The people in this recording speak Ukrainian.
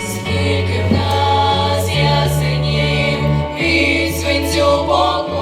Скільки в нас ясенів від свинцю Бога.